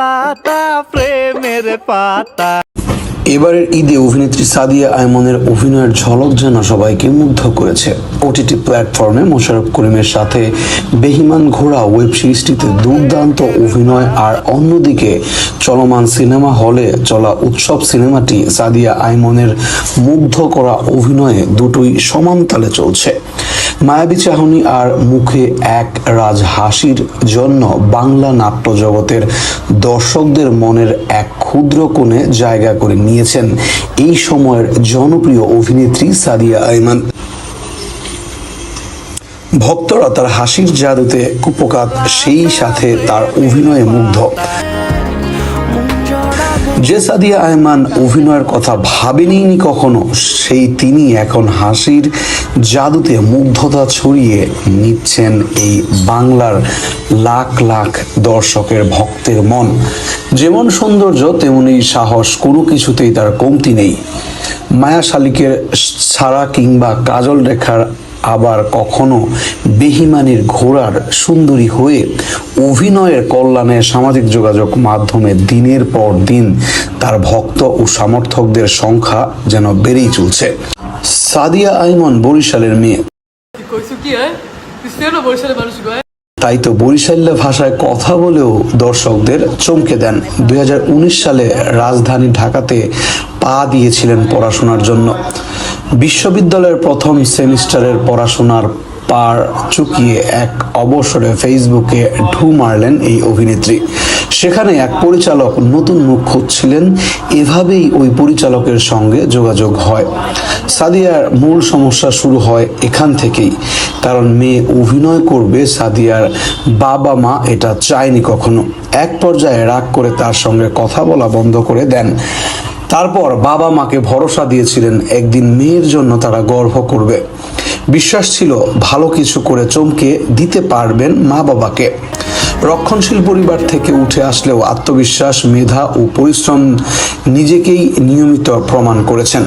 লাতা এবারের ঈদে অভিনেত্রী সাদিয়া আয়মনের অভিনয়ের ঝলক যেন সবাইকে মুগ্ধ করেছে। ওটিটি প্ল্যাটফর্মে মোশাররফ করিমের সাথে বেহিমান ঘোড়া ওয়েব সিরিজটিতে দুর্দান্ত অভিনয় আর অন্যদিকে চলমান সিনেমা হলে চলা উৎসব সিনেমাটি সাদিয়া আয়মনের মুগ্ধ করা অভিনয়ে দুটোই সমান তালে চলছে। মায়াবী চাহনি আর মুখে এক রাজ হাসির জন্য বাংলা নাট্য জগতের দর্শকদের মনের এক ক্ষুদ্র কোণে জায়গা করে নিয়েছেন এই সময়ের জনপ্রিয় অভিনেত্রী সাদিয়া আইমান। ভক্তরা তার হাসির জাদুতে কুপকাত সেই সাথে তার অভিনয়ে মুগ্ধ। যে সাদিয়া আয়মান অভিনয়ের কথা ভাবেনি কখনো, সেই তিনি এখন হাসির জাদুতে মুগ্ধতা ছড়িয়ে নিচ্ছেন এই বাংলার লাখ লাখ দর্শকের ভক্তের মন। যেমন সৌন্দর্য, তেমনি সাহস, কোনো কিছুতেই তার কমতি নেই। মায়া শালিকের ছাড়া কিংবা কাজল রেখার আবার কখনো বেহিমানির ঘোড়ার সুন্দরী হয়ে অভিনয়ের কল্যাণে সামাজিক যোগাযোগ মাধ্যমে দিনের পর দিন তার ভক্ত ও সমর্থকদের সংখ্যা যেন বেড়েই চলছে। সাদিয়া আইমন বরিশালের মেয়ে। হয়? বরিশালের মানুষ তাই তো বরিশাল্য ভাষায় কথা বলেও দর্শকদের চমকে দেন। দুই হাজার উনিশ সালে রাজধানী ঢাকাতে পা দিয়েছিলেন পড়াশোনার জন্য। বিশ্ববিদ্যালয়ের প্রথম সেমিস্টারের পড়াশোনার পার চুকিয়ে এক অবসরে ফেসবুকে ঢু মারলেন এই অভিনেত্রী। সেখানে এক পরিচালক নতুন মুখ খুঁজছিলেন, এভাবেই ওই পরিচালকের সঙ্গে যোগাযোগ হয়। সাদিয়ার মূল সমস্যা শুরু হয় এখান থেকেই। কারণ মেয়ে অভিনয় করবে সাদিয়ার বাবা মা এটা চায়নি কখনো। এক পর্যায়ে রাগ করে তার সঙ্গে কথা বলা বন্ধ করে দেন। তারপর বাবা মাকে ভরসা দিয়েছিলেন, একদিন মেয়ের জন্য তারা গর্ব করবে। বিশ্বাস ছিল ভালো কিছু করে চমকে দিতে পারবেন মা বাবাকে। রক্ষণশীল পরিবার থেকে উঠে আসলেও আত্মবিশ্বাস, মেধা ও পরিশ্রম নিজেকেই নিয়মিত প্রমাণ করেছেন।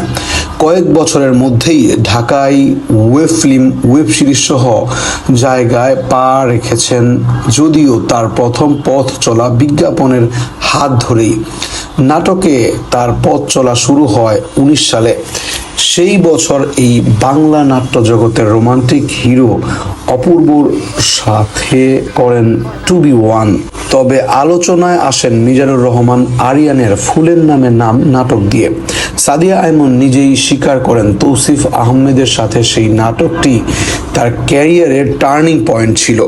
কয়েক বছরের মধ্যেই ঢাকায় ওয়েব ফিল্ম, ওয়েব সিরিজ সহ জায়গায় পা রেখেছেন। যদিও তার প্রথম পথ চলা বিজ্ঞাপনের হাত ধরেই। নাটকে তার পথ চলা শুরু হয় উনিশ সালে। সেই বছর এই বাংলা নাট্য জগতের রোমান্টিক হিরো অপূর্বর সাথে করেন টু বি ওয়ান। তবে আলোচনায় আসেন মিজানুর রহমান আরিয়ানের ফুলের নামে নাম নাটক দিয়ে। সাদিয়া আইমন নিজেই স্বীকার করেন তৌসিফ আহমেদের সাথে সেই নাটকটি তার ক্যারিয়ারের টার্নিং পয়েন্ট ছিল।